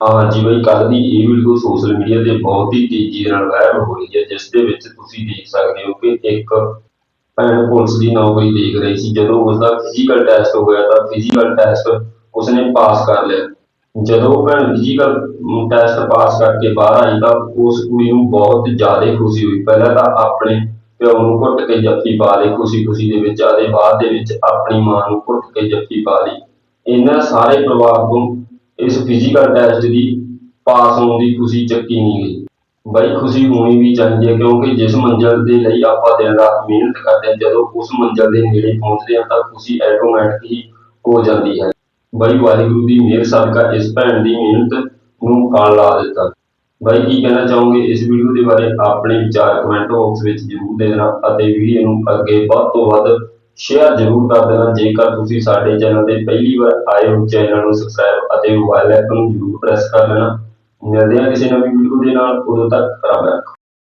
ਹਾਂਜੀ ਬਈ ਕੱਲ ਦੀ ਇਹ ਵੀਡੀਓ ਸੋਸ਼ਲ ਮੀਡੀਆ ਤੇ ਬਹੁਤ ਹੀ ਤੇਜ਼ੀ ਦੇ ਨਾਲ ਵਾਇਰਲ ਹੋ ਰਹੀ ਹੈ, ਜਿਸ ਦੇ ਵਿੱਚ ਤੁਸੀਂ ਦੇਖ ਸਕਦੇ ਹੋ ਕਿ ਇੱਕ ਭੈਣ ਪੁਲਿਸ ਦੀ ਨੌਕਰੀ ਦੇਖ ਰਹੀ ਸੀ। ਜਦੋਂ ਉਸਦਾ ਫਿਜ਼ੀਕਲ ਟੈਸਟ ਹੋਇਆ ਤਾਂ ਫਿਜ਼ੀਕਲ ਟੈਸਟ ਉਸਨੇ ਪਾਸ ਕਰ ਲਿਆ। ਜਦੋਂ ਉਹ ਭੈਣ ਫਿਜ਼ੀਕਲ ਟੈਸਟ ਪਾਸ ਕਰਕੇ ਬਾਹਰ ਆਈ ਤਾਂ ਉਸ ਕੁੜੀ ਨੂੰ ਬਹੁਤ ਜ਼ਿਆਦਾ ਖੁਸ਼ੀ ਹੋਈ। ਪਹਿਲਾਂ ਤਾਂ ਆਪਣੇ ਪਿਓ ਨੂੰ ਘੁੱਟ ਕੇ ਜੱਫੀ ਪਾ ਲਈ ਖੁਸ਼ੀ ਖੁਸ਼ੀ ਦੇ ਵਿੱਚ, ਆਦੇ ਬਾਅਦ ਦੇ ਵਿੱਚ ਆਪਣੀ ਮਾਂ ਨੂੰ ਘੁੱਟ ਕੇ ਜੱਫੀ ਪਾ ਲਈ। ਇਹਨਾਂ ਸਾਰੇ ਪਰਿਵਾਰ ਤੋਂ ਇਸ ਫਿਜ਼ੀਕਲ ਟੈਸਟ ਦੀ ਪਾਸ ਹੋਣ ਦੀ ਖੁਸ਼ੀ ਚੱਕੀ ਨਹੀਂ ਗਈ ਬਈ, ਖੁਸ਼ੀ ਹੋਣੀ ਵੀ ਚਾਹੀਦੀ ਹੈ ਕਿਉਂਕਿ ਜਿਸ ਮੰਜ਼ਿਲ ਦੇ ਲਈ ਆਪਾਂ ਦਿਨ ਰਾਤ ਮਿਹਨਤ ਕਰਦੇ ਹਾਂ, ਜਦੋਂ ਉਸ ਮੰਜ਼ਿਲ ਦੇ ਨੇੜੇ ਪਹੁੰਚਦੇ ਹਾਂ ਤਾਂ ਖੁਸ਼ੀ ਆਟੋਮੈਟਿਕ ਹੀ ਹੋ ਜਾਂਦੀ ਹੈ। ਬਈ, ਵਾਹਿਗੁਰੂ ਦੀ ਮਿਹਰ ਸਦਕਾ ਇਸ ਭੈਣ ਦੀ ਮਿਹਨਤ ਨੂੰ ਫਲ ਲਾ ਦਿੱਤਾ। ਬਾਈ, ਕੀ ਕਹਿਣਾ ਚਾਹੋਗੇ ਇਸ ਵੀਡੀਓ ਦੇ ਬਾਰੇ? ਆਪਣੇ ਵਿਚਾਰ ਕਮੈਂਟ ਬਾਕਸ ਵਿੱਚ ਜ਼ਰੂਰ ਦੇ ਦੇਣਾ ਅਤੇ ਵੀਡੀਓ ਨੂੰ ਅੱਗੇ ਵੱਧ ਤੋਂ ਵੱਧ ਸ਼ੇਅਰ ਜ਼ਰੂਰ ਕਰ ਦੇਣਾ। ਜੇਕਰ ਤੁਸੀਂ ਸਾਡੇ ਚੈਨਲ ਤੇ ਪਹਿਲੀ ਵਾਰ ਆਏ ਹੋ ਚੈਨਲ ਨੂੰ ਸਬਸਕ੍ਰਾਈਬ ਅਤੇ ਮੋਬਾਈਲ ਆਈਕਨ ਨੂੰ ਜ਼ਰੂਰ ਪ੍ਰੈਸ ਕਰ ਲੈਣਾ। ਮਿਲਦੇ ਹਾਂ ਕਿਸੇ ਨਵੀਂ ਵੀਡੀਓ ਦੇ ਨਾਲ। ਉਦੋਂ ਤੱਕ ਖਰਾਬ ਰੱਖੋ